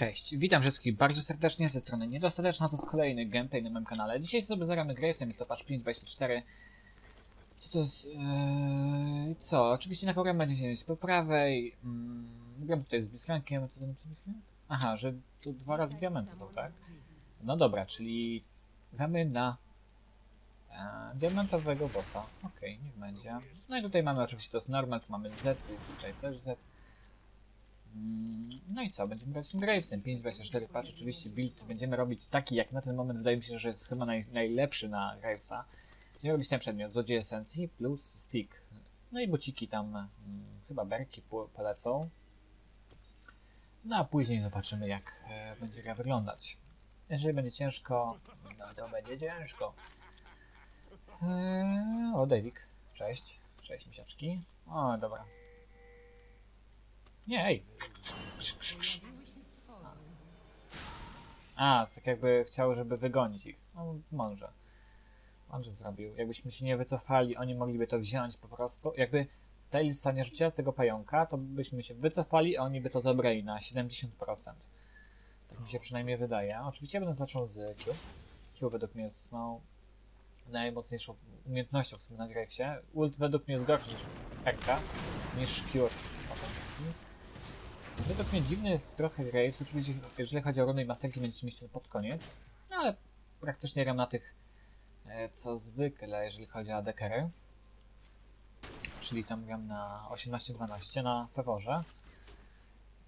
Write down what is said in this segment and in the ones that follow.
Cześć, witam wszystkich bardzo serdecznie ze strony Niedostateczna, to jest kolejny gameplay na moim kanale. Dzisiaj sobie zagramy Gravesem, jest to patch 5.24. Co to jest? Eee, co? Oczywiście na program będzie się po prawej. Mm, gram tutaj z Blitzcrankiem, co to jest Blitzcrank? Aha, że tu dwa razy diamenty są, tak? No dobra, czyli gramy na e, diamentowego bota. Okej, niech będzie. No i tutaj mamy oczywiście to jest normal, tu mamy Z i tutaj też Z. Mm, No i co, będziemy grać tym Gravesem, 5.24 patch, oczywiście build będziemy robić taki, jak na ten moment wydaje mi się, że jest chyba naj, najlepszy na Gravesa. Będziemy robić ten przedmiot, Złodziej Esencji plus stick. No i buciki tam, mm, chyba berki po- polecą. No a później zobaczymy, jak e, będzie gra wyglądać. Jeżeli będzie ciężko, no to będzie ciężko. Eee, o, Davik, cześć. Cześć, misiaczki. O, dobra. Nie, ej. A, tak jakby chciał, żeby wygonić ich. No, mądrze. Mądrze zrobił. Jakbyśmy się nie wycofali, oni mogliby to wziąć po prostu. Jakby Tailsa nie rzuciła tego pająka, to byśmy się wycofali, a oni by to zabrali na 70%. Tak mi się przynajmniej wydaje. Oczywiście będę zaczął z Q. Q według mnie jest, no, najmocniejszą umiejętnością w sumie na. Ult według mnie jest gorszy niż Ekka, niż Cure. Według mnie dziwny jest trochę Graves. Oczywiście, jeżeli chodzi o runy i masterki, będziecie mieć pod koniec. No ale praktycznie gram na tych, e, co zwykle, jeżeli chodzi o ADKery. Czyli tam gram na 18-12 na Feworze.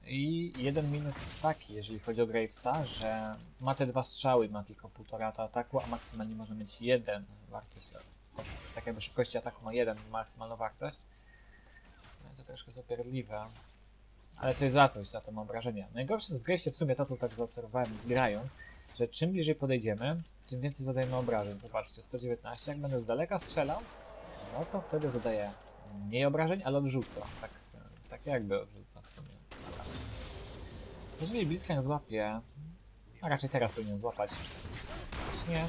I jeden minus jest taki, jeżeli chodzi o Gravesa, że ma te dwa strzały, ma tylko półtora ataku, a maksymalnie może mieć jeden wartość. Tak jakby szybkości ataku ma jeden maksymalną wartość. No to troszkę zapierdliwe. Ale coś za coś, za to mam wrażenie. Najgorsze z Gravesie w sumie to, co tak zaobserwowałem grając, że czym bliżej podejdziemy, tym więcej zadajemy obrażeń. Popatrzcie, 119, jak będę z daleka strzelał, no to wtedy zadaję mniej obrażeń, ale odrzucę. Tak, tak jakby odrzucę w sumie. Dobra. Jeżeli Blitzcrank złapie, a raczej teraz powinien złapać, właśnie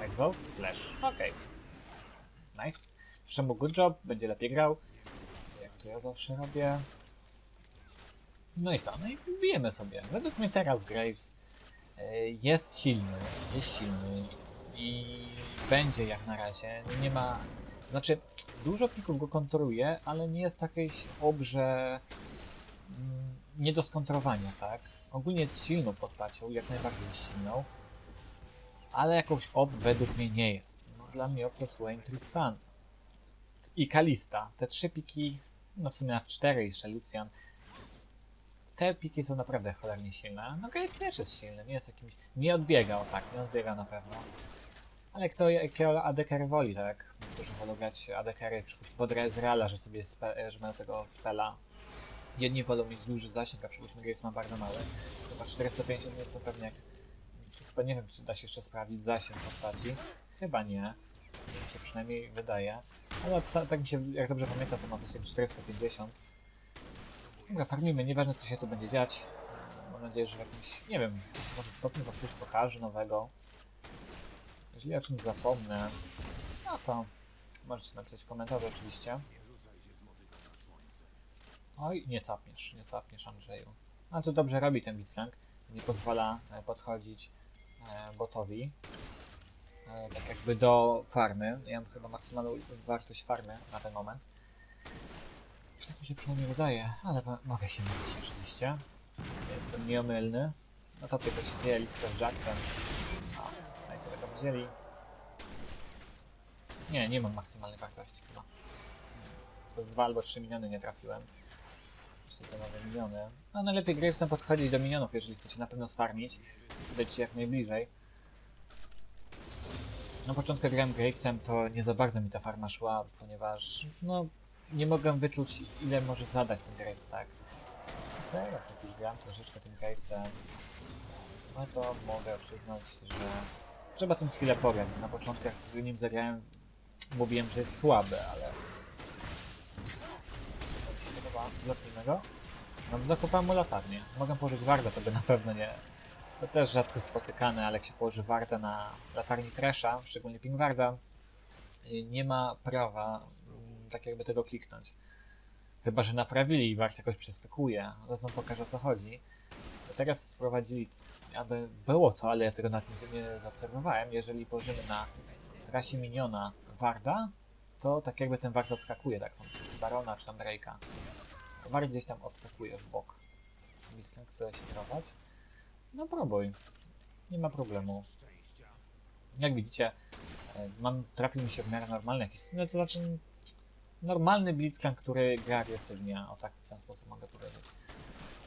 Exhaust, Flash, okej. Nice. Przemu good job, będzie lepiej grał. Jak to ja zawsze robię. No i co? No i bijemy sobie. Według mnie teraz Graves e, jest silny, jest silny i będzie jak na razie. Nie ma. Znaczy, dużo pików go kontruje, ale nie jest jakiejś obrze mm, nie do skontrowania, tak? Ogólnie jest silną postacią, jak najbardziej silną, ale jakąś ob według mnie nie jest. No, dla mnie ob to Wayne Tristan i Kalista. Te trzy piki, no w sumie na cztery jeszcze Lucian. Te piki są naprawdę cholernie silne. No Graves też jest silny, nie jest jakimś... Nie odbiegał, tak, nie odbiega na pewno. Ale kto jakiego ADKR woli, tak? Niektórzy wolą grać ADKR pod Ezreala, że sobie spe, że mają tego spela. Jedni wolą mieć duży zasięg, a przypuśćmy Graves ma bardzo mały. Chyba 450 jest to pewnie jak... Chyba nie wiem, czy da się jeszcze sprawdzić zasięg postaci. Chyba nie. Tak mi się przynajmniej wydaje. Ale ta, tak mi się, jak dobrze pamiętam, to ma zasięg 450. Dobra, farmimy, nieważne co się tu będzie dziać. Mam nadzieję, że w jakimś, nie wiem, może stopniu wam ktoś pokaże nowego. Jeżeli o czymś zapomnę, no to możecie napisać w komentarzu oczywiście. Oj, nie capniesz, nie capniesz Andrzeju. A to dobrze robi ten Blitzcrank. Nie pozwala e, podchodzić e, botowi. E, tak jakby do farmy. Ja mam chyba maksymalną wartość farmy na ten moment. Tak mi się przynajmniej wydaje, ale mo- mogę się mylić oczywiście. Jestem nieomylny. Na topie to się dzieje, Licka z Jackson. A, no i tyle go wzięli. Nie, nie mam maksymalnej wartości chyba. To z 2 albo 3 miniony nie trafiłem. Jeszcze te nowe miniony. No najlepiej Gravesem podchodzić do minionów, jeżeli chcecie na pewno sfarmić. Być jak najbliżej. Na początku grałem Gravesem, to nie za bardzo mi ta farma szła, ponieważ no nie mogłem wyczuć ile może zadać ten Graves, tak? Teraz jak już gram troszeczkę tym Gravesem, no to mogę przyznać, że trzeba tym chwilę pograć. Na początku jak nim zagrałem, mówiłem, że jest słaby, ale to mi się podoba. Bloknijmy go. No zakopałem mu latarnię. Mogę położyć wardę, to by na pewno nie... To też rzadko spotykane, ale jak się położy wartę na latarni Tresha, szczególnie Pingwarda, y, nie ma prawa mm, tak jakby tego kliknąć. Chyba, że naprawili i Wart jakoś przeskakuje. Zaraz wam pokażę o co chodzi. Teraz sprowadzili, aby było to, ale ja tego nawet nie, nie zaobserwowałem. Jeżeli położymy na trasie miniona Warda, to tak jakby ten Ward odskakuje, tak są Barona czy tam Drake'a. Ward gdzieś tam odskakuje w bok. Blitzcrank chce się kierować. No próbuj. Nie ma problemu. Jak widzicie, e, mam, trafił mi się w miarę normalny jakiś, no to znaczy normalny Blitzcrank, który gra agresywnie, o tak w ten sposób mogę powiedzieć.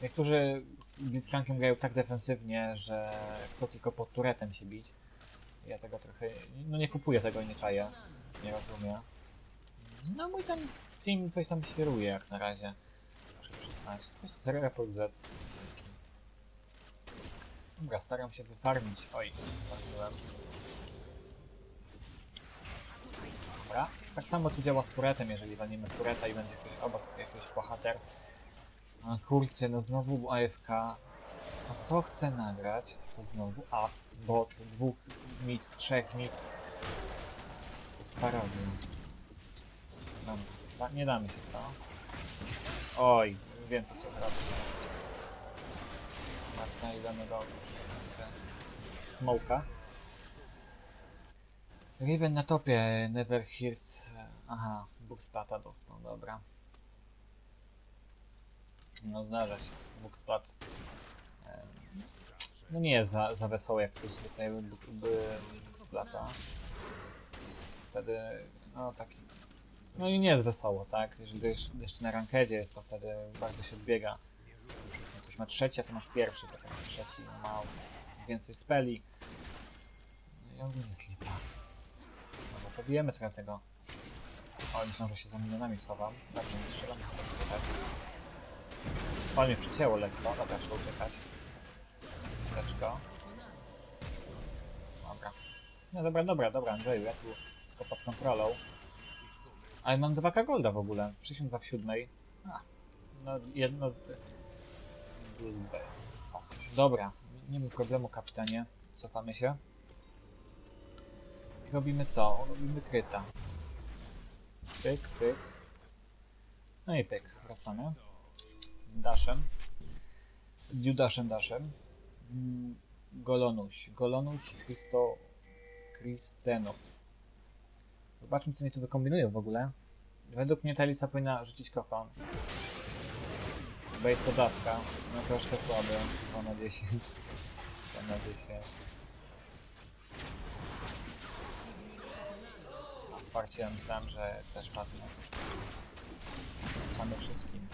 Niektórzy Blitzcrankiem grają tak defensywnie, że chcą tylko pod turetem się bić. Ja tego trochę, no nie kupuję tego i nie czaję, nie rozumiem. No mój tam team coś tam świeruje jak na razie, muszę przyznać. Coś 0 raport Z. Dobra, staram się wyfarmić. Oj, zważyłem. Dobra. Tak samo tu działa z turetem, jeżeli walniemy w tureta i będzie ktoś obok, jakiś bohater. A kurczę, no znowu AFK. A co chcę nagrać? To znowu AF, bot, dwóch mit, trzech mit. Co sparowił. Dobra, nie damy się, co? Oj, wiem co chcę robić. Marcina i damy go Smoka. Riven na topie, Never Heard. Aha, Bugsplata dostał, dobra. No zdarza się, Bugsplat. No nie jest za, za wesoło, jak ktoś dostaje Bugsplata. Wtedy, no taki. No i nie jest wesoło, tak? Jeżeli jeszcze na rankedzie jest, to wtedy bardzo się odbiega. Ktoś ma trzecie, to masz pierwszy, to ten trzeci ma więcej speli. No i ogólnie jest lipa. Dobra, pobijemy trochę tego. O, myślę, że się za milionami schowam. Dobrze, nie strzelam, chociaż uciekać. O, mnie przycięło lekko. Dobra, trzeba uciekać. Chusteczko. Dobra. No dobra, dobra, dobra, Andrzeju, ja tu wszystko pod kontrolą. Ale mam 2k golda w ogóle. 62 w siódmej. A, no jedno... Dobra, nie ma problemu, kapitanie. Cofamy się. Robimy co? Robimy kryta. Pyk, pyk. No i pyk. Wracamy. Daszem. Judaszem, daszem. Mm, Golonuś. Golonuś Christo... Kristenow. Zobaczmy, co oni tu wykombinują w ogóle. Według mnie ta Elisa powinna rzucić kokon. Bait podawka. No troszkę słaby. 2 na 10. 2 na 10. Na swarcie myślałem, że też padnie. Chciamy wszystkim.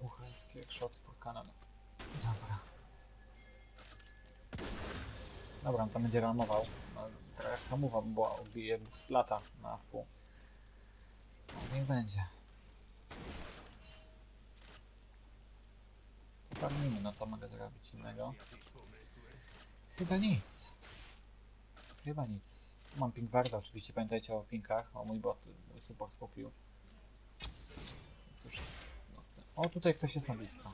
Uchręcki jak shot for cannon. Dobra. Dobra, on tam będzie ramował. No, trochę hamowa była, ubije splata na wpół. No, niech będzie. No co mogę zrobić innego? Chyba nic. Chyba nic. Mam ping warda, oczywiście pamiętajcie o pingach. O mój bot, mój support kupił. Cóż jest następny. O, tutaj ktoś jest na blisko.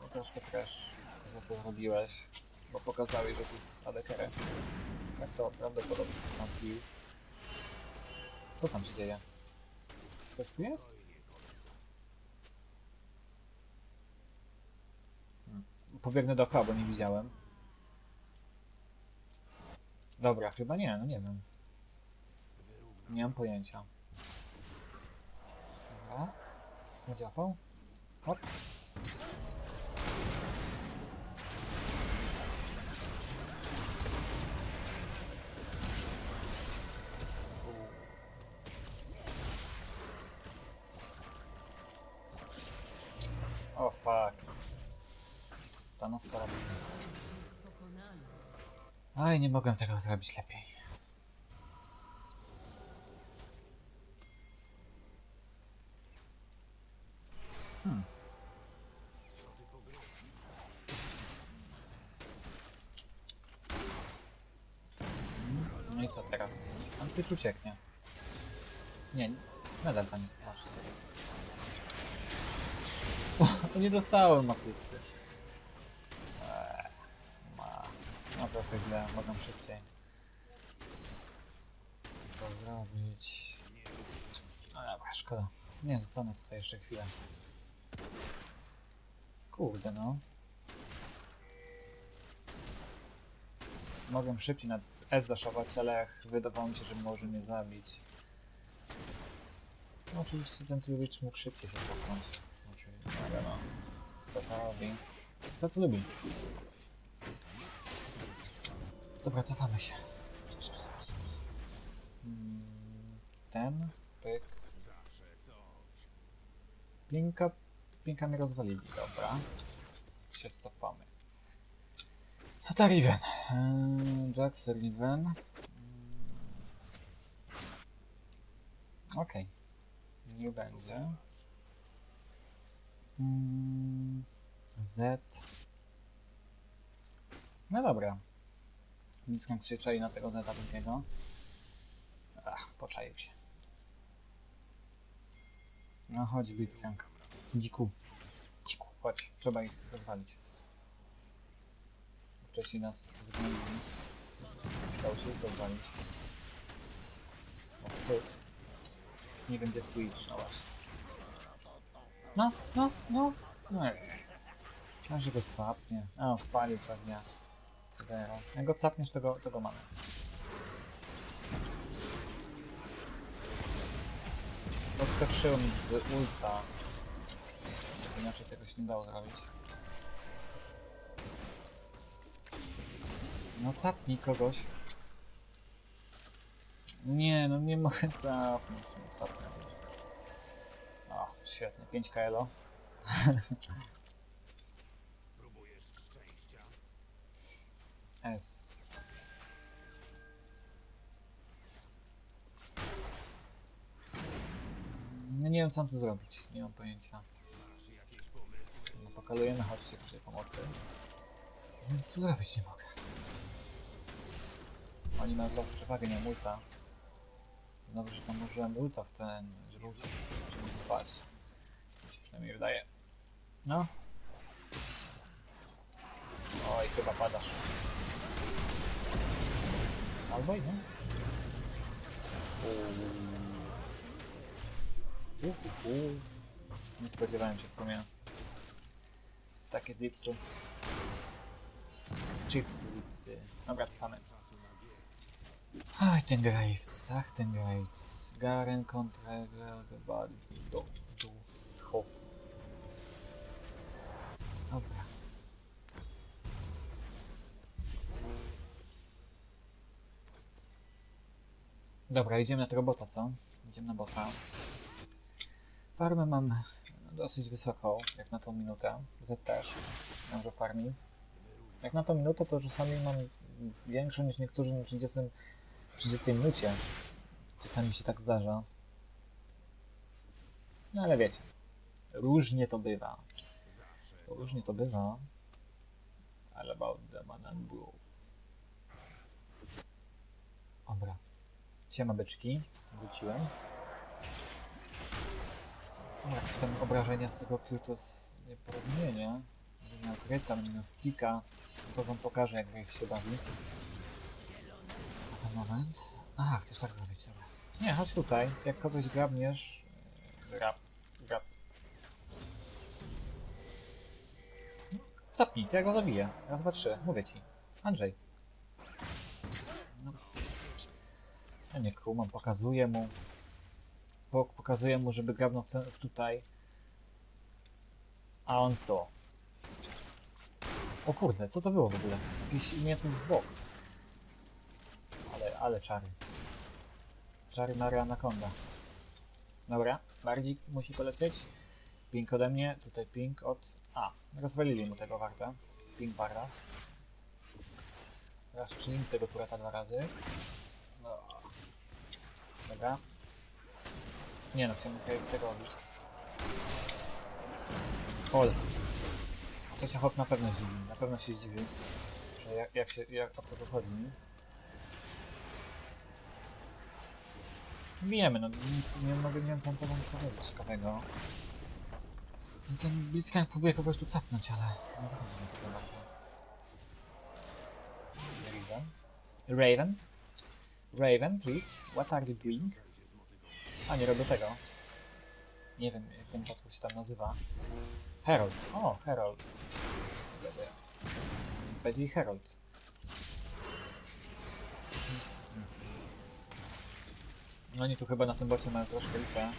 No troszkę trash, że to zrobiłeś, bo pokazałeś, że tu jest adekerem. Tak to prawdopodobnie tam bił. Co tam się dzieje? Ktoś tu jest? Pobiegnę dookoła, bo nie widziałem. Dobra, chyba nie, no nie wiem. Nie mam pojęcia. Dobra. Zadziałał? Hop. O fuck. Thanos porobił. Aj, nie mogłem tego zrobić lepiej. Hmm. No i co teraz? Tam Twitch ucieknie. Nie, nadal tam jest. O, nie dostałem asysty. Trochę źle, mogę szybciej. Co zrobić? No dobra, szkoda. Nie, zostanę tutaj jeszcze chwilę. Kurde no. Mogłem szybciej na S daszować, ale wydawało mi się, że może mnie zabić. No, oczywiście ten Twitch mógł szybciej się cofnąć. Oczywiście, ale no. Kto co robi? Kto co lubi? Dobra, cofamy się. Ten, pyk. Pinka, pinka mnie rozwalili, dobra. Się cofamy. Co ta Riven? Eee, Jax, Riven. Okej. Nie będzie. Mm, Z. No dobra. Blitzcrank się czai na tego Zeta drugiego. Ach, poczaił się. No chodź Blitzcrank. Dziku. Dziku, chodź. Trzeba ich rozwalić. Wcześniej nas zgnęli. Udało się ich rozwalić. O, wstyd. Nie wiem gdzie Twitch, no właśnie. No, no, no. No. Myślałem, że go capnie. A, spalił pewnie. Cedera. Jak go capniesz, to go, to go mamy. Mi z ulta. Inaczej tego się nie dało zrobić. No capnij kogoś. Nie, no nie mogę cofnąć. No, capnę. O, świetnie. 5 KLO. S. No nie wiem co mam tu zrobić, nie mam pojęcia. No pokalujemy, chodźcie tutaj pomocy. Nic tu zrobić nie mogę. Oni mają teraz przewagę, nie multa. Dobrze, że tam użyłem ulta w ten, żeby uciec, żeby nie paść. Mi się przynajmniej wydaje. No. Oj, chyba padasz. Albo i nie. Nie spodziewałem się w sumie. Takie dipsy. Chipsy, dipsy. Dobra, cofamy. Ach, ten Graves, ach, ten Graves. Garen kontra Bad. Do, do, tcho. Dobra. Dobra, idziemy na tego bota, co? Idziemy na bota. Farmę mam dosyć wysoką, jak na tą minutę. Z też. Może farmi. Jak na tą minutę, to czasami mam większą niż niektórzy na 30, 30 minucie. Czasami się tak zdarza. No ale wiecie. Różnie to bywa. Różnie to bywa. All about the man and blue. Dobra. Siema byczki. Wróciłem. No, jakieś tam obrażenia z tego Q to jest nieporozumienie. Będę miał kryta, miał sticka. To wam pokażę jak się bawi. Na ten moment. Aha, chcesz tak zrobić, dobra. Nie, chodź tutaj. Jak kogoś grabniesz... yy, Grab. Grab. No, Zapnij, ja go zabiję. Raz, dwa, trzy. Mówię ci. Andrzej. No. Ja nie kumam, pokazuję mu. Pok- Pokazuję mu, żeby grabnął w, w tutaj. A on co? O kurde, co to było w ogóle? Jakiś tu w bok. Ale, ale czary. Czary Mary Anaconda. Dobra, Bardzik musi polecieć. Ping ode mnie, tutaj ping od... A, rozwalili mu tego warta. Ping warta. Teraz wczynimy tego tureta dwa razy. Nie no, te- tego robić. Ol. To się hop na pewno zdziwi. Na pewno się zdziwi. Że jak, jak się, jak, o co tu chodzi. Wiemy, no nic nie mogę, nie wiem co mam tobą powiedzieć ciekawego. No ten Blitzcrank próbuje kogoś tu capnąć, ale nie wychodzi mi to za bardzo. Raven. Raven? Raven, please. What are you doing? A, nie robię tego. Nie wiem, jak ten potwór się tam nazywa. Herald. O, Herald. Będzie, będzie i Herald. No Oni tu chyba na tym bocie mają troszkę lipę.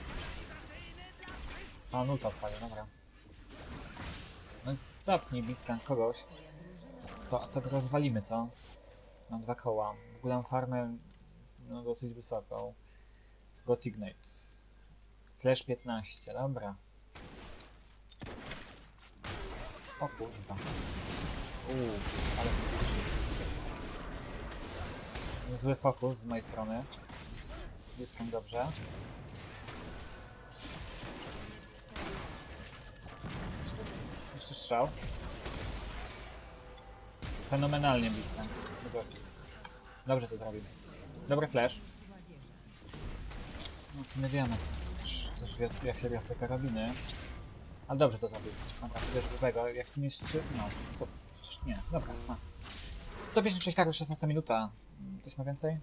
A, nuta wpadła, dobra. No zapnij bliska kogoś. To, to rozwalimy, co? Mam dwa koła. W ogóle farmę no, dosyć wysoką. Got Ignite. Flash 15, dobra. O kurwa. Uuu, ale faktycznie. Zły fokus z mojej strony. Blitzcrank dobrze. Jeszcze, jeszcze strzał. Fenomenalnie Blitzcrank. Dobrze. Dobrze to zrobił. Dobry flash. No w sumie wiemy, co, co, też, też jak się gra w te karabiny. Ale dobrze to zrobił. Dobra, to wiesz grubego, jak niszczy... No, co? Przecież nie. Dobra, ma. 156 karły, 16 minuta. Ktoś ma więcej?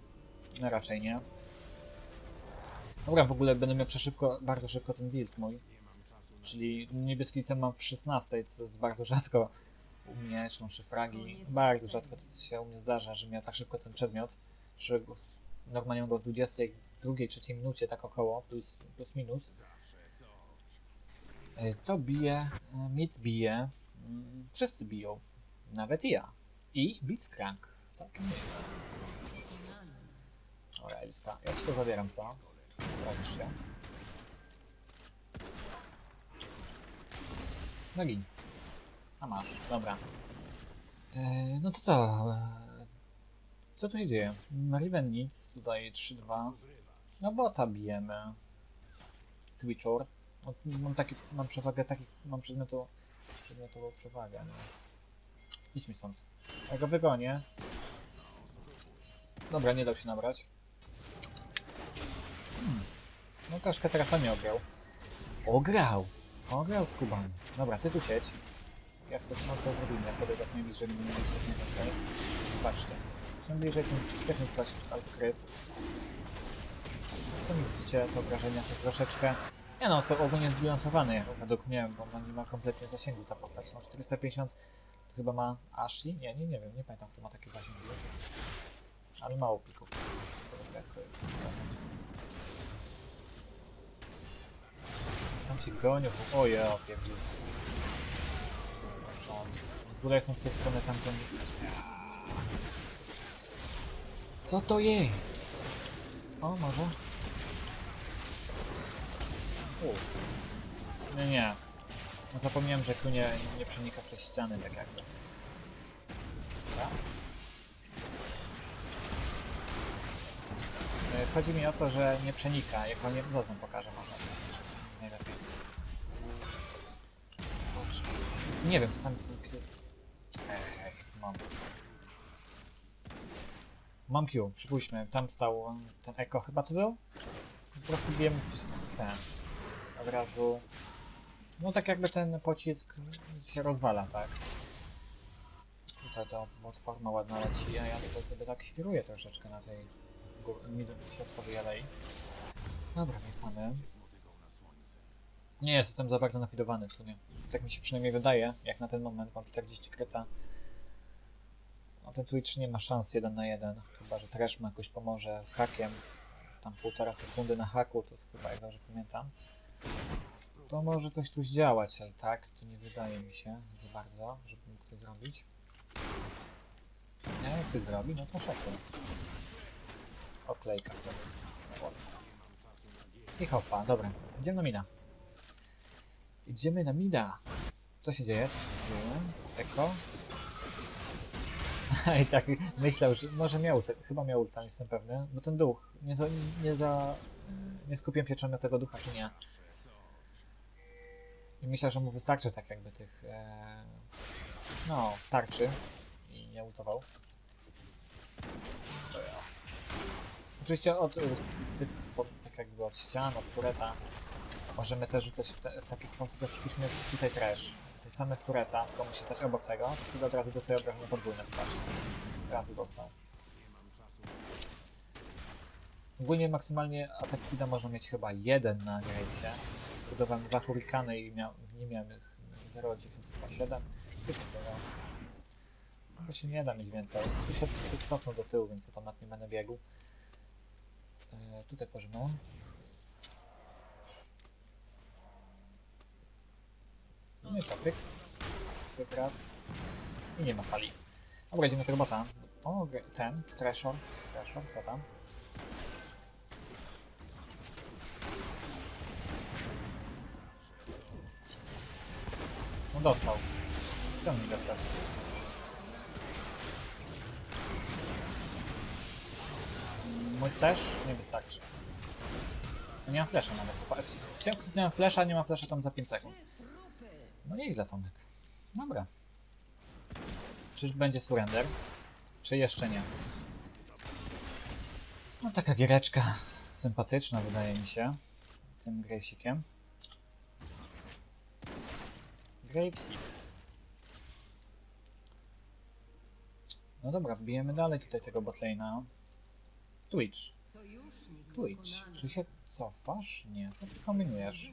No raczej nie. Dobra, w ogóle będę miał przeszybko, bardzo szybko ten build mój. Czyli niebieski ten mam w 16, co jest bardzo rzadko u mnie, zresztą szyfragi. Bardzo rzadko to się u mnie zdarza, że miał tak szybko ten przedmiot. Że mam go w 22, 3 minucie, tak około, plus, plus minus. E, To bije, e, mit bije, mm, wszyscy biją, nawet ja. I Blitzcrank, całkiem nie. Dobra, Eliska, ja ci to zabieram, co? Radzisz się. No gin. A masz, dobra. E, no to co? Co tu się dzieje? Riven nic, tutaj 3-2. No bota bijemy. Twitchor. No, mam, taki, mam przewagę takich, mam przedmiotu, przedmiotową przewagę. No. Idź mi stąd. Ja go wygonię. Dobra, nie dał się nabrać. Hmm. No troszkę teraz nie ograł. Ograł! Ograł z Kubami. Dobra, ty tu siedź. Jak co, no co zrobimy? Jak podejdę jak najbliżej, będę mieli jak najwięcej. Patrzcie. Czym bliżej, tym 400 ale kryt. Sami widzicie, te obrażenia są troszeczkę... Nie no, są ogólnie zbilansowane według mnie, bo ma, nie ma kompletnie zasięgu ta postać. No 450 to chyba ma Ashley? Nie, nie, nie wiem, nie pamiętam kto ma takie zasięgi. Ale mało co jak Tam się gonią, o ja, pierdził. Szans. W ogóle jestem z tej strony tam, gdzie... Co to jest? O, może? U. Nie, nie. Zapomniałem, że tu nie, nie przenika przez ściany, tak jakby. E, Chodzi mi o to, że nie przenika. Jak nie... Zaraz pokażę może. Najlepiej. Nie wiem, czasami to... Ej, moment. Mam Q, przypuśćmy, tam stał ten Eko chyba to był? Po prostu bijemy w, w ten. Od razu. No tak jakby ten pocisk się rozwala, tak? Tutaj to platforma ładna leci, a ja tutaj sobie tak świruję troszeczkę na tej gór- środkowej alei. Dobra, wracamy. Nie jestem za bardzo nafidowany w sumie. Tak mi się przynajmniej wydaje, jak na ten moment mam 40 kryta. No ten Twitch nie ma szans 1 na 1, chyba że Trash mu jakoś pomoże z hakiem. Tam półtora sekundy na haku, to jest chyba, jak dobrze pamiętam. To może coś tu zdziałać, ale tak, to nie wydaje mi się za bardzo, żeby mógł coś zrobić. Nie, jak coś zrobi, no to szacun. Oklejka wtedy. I hopa, dobra, idziemy na mina. Idziemy na mida. Co się dzieje? Co się dzieje? Eko? I tak myślał, że może miał, ulta, chyba miał ulta, jestem pewny, bo ten duch, nie za, nie za, nie skupiłem się czy on tego ducha, czy nie. I myślał, że mu wystarczy tak jakby tych, e, no, tarczy i nie ultował. To ja. Oczywiście od y, tych, tak jakby od ścian, od tureta, możemy też rzucać w, te, w taki sposób, jak przypuśćmy tutaj trash. Rzucamy w tureta, tylko musi stać obok tego, to wtedy od razu dostaje obrażenia podwójne, patrzcie. Od razu dostał. Ogólnie maksymalnie atak speeda można mieć chyba jeden na gradesie. budowałem dwa hurikany i miał, nie miałem ich 0,927. Coś takiego. Bo się nie da mieć więcej. Tu się cofnął do tyłu, więc ja nie będę biegł. E, tutaj pożymą. Co, pyk. Pyk raz. I nie ma fali. Dobra, idziemy tego bota. O, ten, Trashor. Trashor, co tam? No dostał. Ściągnij go teraz. Mój flash nie wystarczy. No nie mam flasha nawet. Chciałem kliknąłem flasha, nie ma flasha tam za 5 sekund. No nieźle Tomek. Dobra. Czyż będzie surrender? Czy jeszcze nie? No taka giereczka sympatyczna wydaje mi się. Tym grejsikiem. Gravesik. No dobra, wbijemy dalej tutaj tego botlane'a. Twitch. Twitch. Czy się cofasz? Nie. Co ty kombinujesz?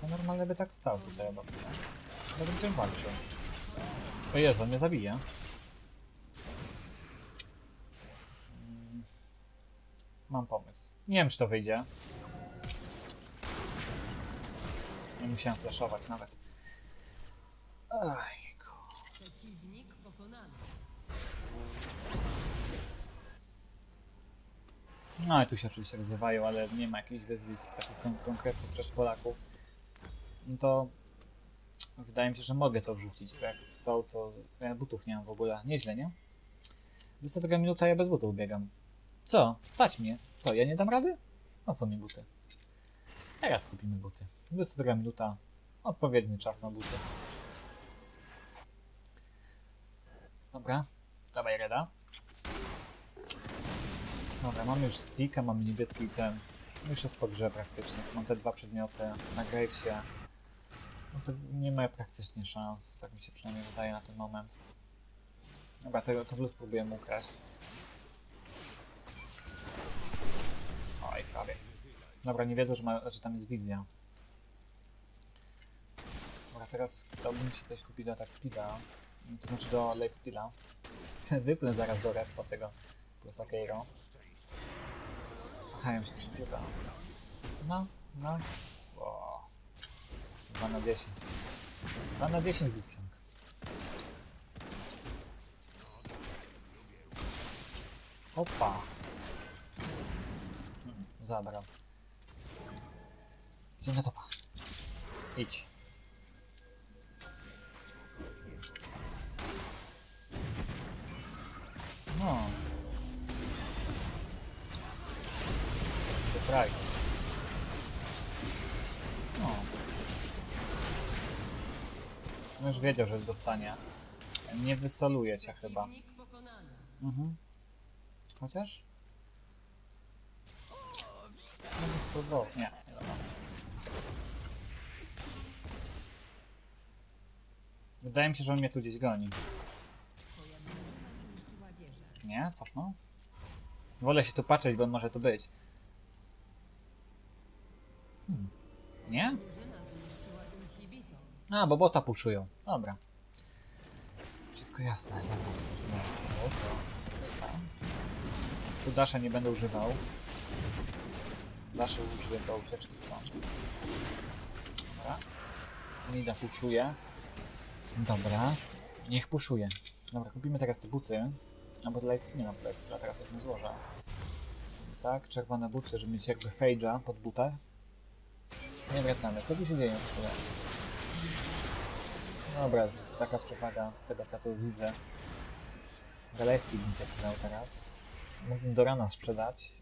To normalnie by tak stał tutaj obok mnie. Ja bym też walczył. O Jezu, mnie zabije. Mm. Mam pomysł. Nie wiem, czy to wyjdzie. Nie musiałem flashować nawet. Ajku. Przeciwnik pokonany. No i tu się oczywiście wyzywają, ale nie ma jakichś wyzwisk takich kon konkretnych przez Polaków. No to wydaje mi się, że mogę to wrzucić. Jak są, to ja butów nie mam w ogóle. Nieźle, nie? 22 minuta ja bez butów biegam. Co? Stać mnie. Co, ja nie dam rady? No co mi buty? Teraz kupimy buty. 22 minuta. Odpowiedni czas na buty. Dobra. Dawaj Reda. Dobra, mam już sticka, mam niebieski ten. Już jest po grze praktycznie. Mam te dwa przedmioty na Gravesie. No to nie ma praktycznie szans, tak mi się przynajmniej wydaje na ten moment. Dobra, tego to plus próbujemy ukraść. Oj, prawie. Dobra, nie wiedzą, że, ma, że tam jest wizja. Dobra, teraz mi się coś kupić do attack speeda. To znaczy do life steala. Wypnę zaraz do respa tego plus Akeiro. Aha, ja się przypiuta. No, no. O. 2 na 10. 2 na 10 Blitzcrank. Opa. Hmm, Zabrał. Idziemy na topa. Idź. No. Surprise. Już wiedział, że dostanie. Nie wysoluje cię chyba. Mhm. Chociaż? Mogę spróbować. Nie, nie dobra. Wydaje mi się, że on mnie tu gdzieś goni. Nie? Cofnął? Wolę się tu patrzeć, bo on może tu być. Hmm. Nie? A, bo bota puszują. Dobra. Wszystko jasne. Dobra, to jest to to. Tu nie będę używał. Dasha użyję do ucieczki stąd. Dobra. Nida puszuje. Dobra. Niech puszuje. Dobra, kupimy teraz te buty. Albo dla nie mam tutaj, a teraz już nie złożę. Tak, czerwone buty, żeby mieć jakby fejdża pod butach. Nie wracamy. Co tu się dzieje w ogóle? Dobra, to jest taka przewaga z tego co tu widzę. Galaxy bym się przydał teraz. Mógłbym do rana sprzedać.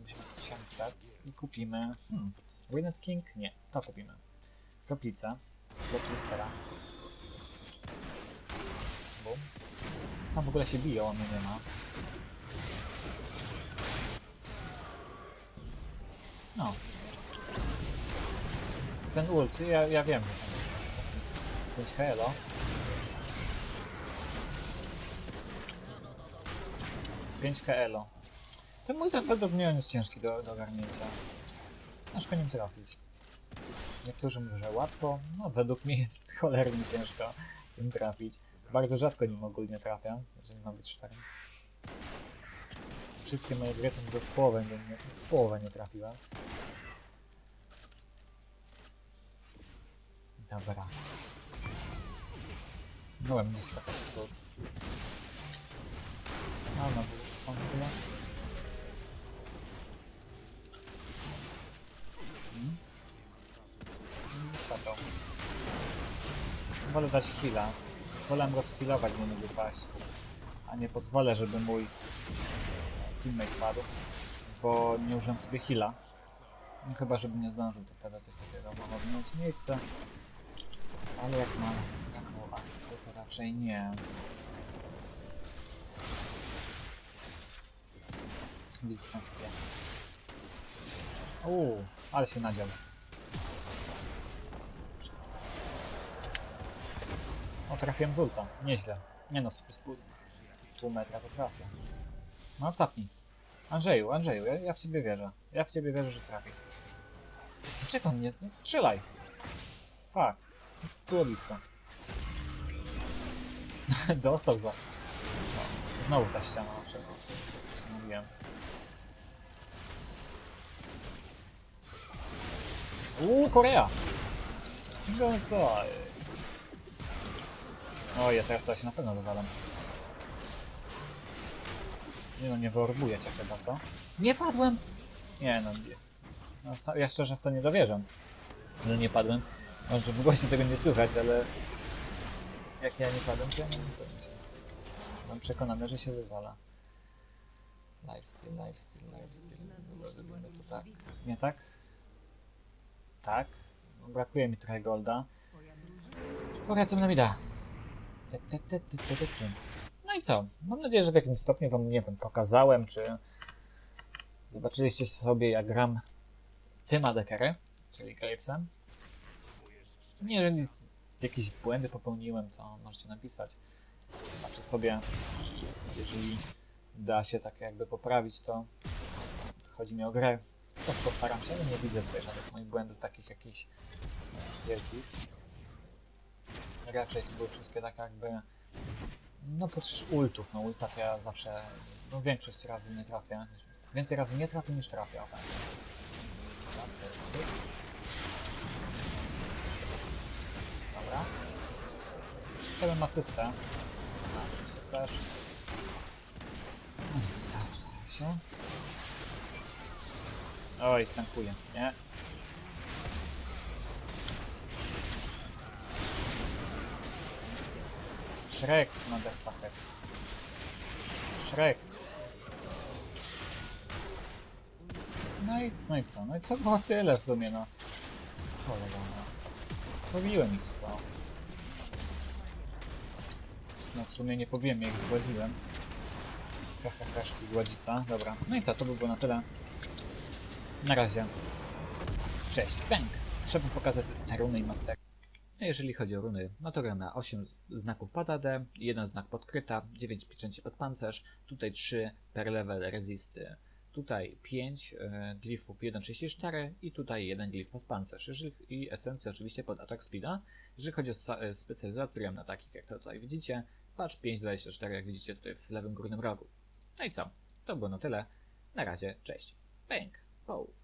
Musimy z 800 i kupimy. Hmm. Winnet King? Nie, to kupimy. Kroplicę. Plot Twistera. Bum. Tam w ogóle się biją, a mnie nie ma. No. Ten ult, ja, ja wiem, że 5 Elo. Pięć Elo. Ten multi według mnie jest ciężki do, do ogarnięcia. Ciężko nim trafić. Niektórzy mówią, że łatwo. No, według mnie jest cholernie ciężko tym trafić. Bardzo rzadko nim ogólnie trafiam, jeżeli mam być szczery. Wszystkie moje gry to w połowę, nie, z połowę nie trafiłem. Dobra. Byłem skakać w przód. A, no, bo on chyba... Hmm? Nie skakał. Wolę dać heal'a. Wolę rozhealować, nie mógł paść. A nie pozwolę, żeby mój teammate padł. Bo nie użyłem sobie heal'a. No, chyba, żeby nie zdążył, to wtedy coś takiego mogło mieć miejsce. Ale jak mam to raczej nie. Blitzcrank gdzie? Uuu, ale się nadział. O, trafiłem z. Nieźle. Nie no, z, pół, z pół metra to trafię. No, capnij. Andrzeju, Andrzeju, ja, ja w ciebie wierzę. Ja w ciebie wierzę, że trafisz. Czekaj, nie, nie strzelaj. Fuck. Było blisko. Dostał za. No, znowu ta ściana, czego, co, co wcześniej mówiłem. Uuu, Korea! Single side. O, ja teraz coś na pewno wywalam. Nie no, nie wyorbuję cię chyba, co? Nie padłem! Nie no, nie. no ja szczerze w to nie dowierzam, że nie padłem. Może w głosie tego nie słychać, ale... Jak ja nie padłem, to ja nie mam pojęcia. Byłem przekonany, że się wywala. Lifesteal, lifesteal, lifesteal. Dobra, zrobimy to tak. Nie tak? Tak. Brakuje mi trochę golda. Powiedzmy na mida. No i co? Mam nadzieję, że w jakimś stopniu wam, nie wiem, pokazałem, czy zobaczyliście sobie, jak gram tym ADKR, czyli Kalexem. Jeżeli jakieś błędy popełniłem, to możecie napisać. Zobaczę sobie i jeżeli da się tak jakby poprawić, to chodzi mi o grę. Też postaram się, ale nie widzę tutaj żadnych moich błędów takich jakichś e, wielkich. Raczej to były wszystkie tak jakby no pod ultów, no ulta to ja zawsze, no większość razy nie trafię. Więcej razy nie trafię niż trafię, tak. To jest Chciałbym asystę. A, oczywiście flash. Staram się. Oj, tankuję, nie? Shrek, motherfucker. Shrek. No i, no i co? No i to było tyle w sumie, no. Cholera, no. Pobiłem ich, co? No w sumie nie pobiłem, ja ich zgładziłem. Kachakaszki, gładzica. Dobra. No i co? To by było na tyle. Na razie. Cześć, bang! Trzeba pokazać runy i master. A jeżeli chodzi o runy, no to gramy 8 z- znaków pod AD, 1 znak podkryta, 9 pieczęci pod pancerz, tutaj 3 per level resisty, tutaj 5 e, glifów 1.34 i tutaj 1 glif pod pancerz jeżeli, i esencję oczywiście pod attack speeda. Jeżeli chodzi o e, specjalizację, na takich jak to tutaj widzicie, patch 5.24 jak widzicie tutaj w lewym górnym rogu. No i co? To było na tyle. Na razie, cześć. Bang! Poł.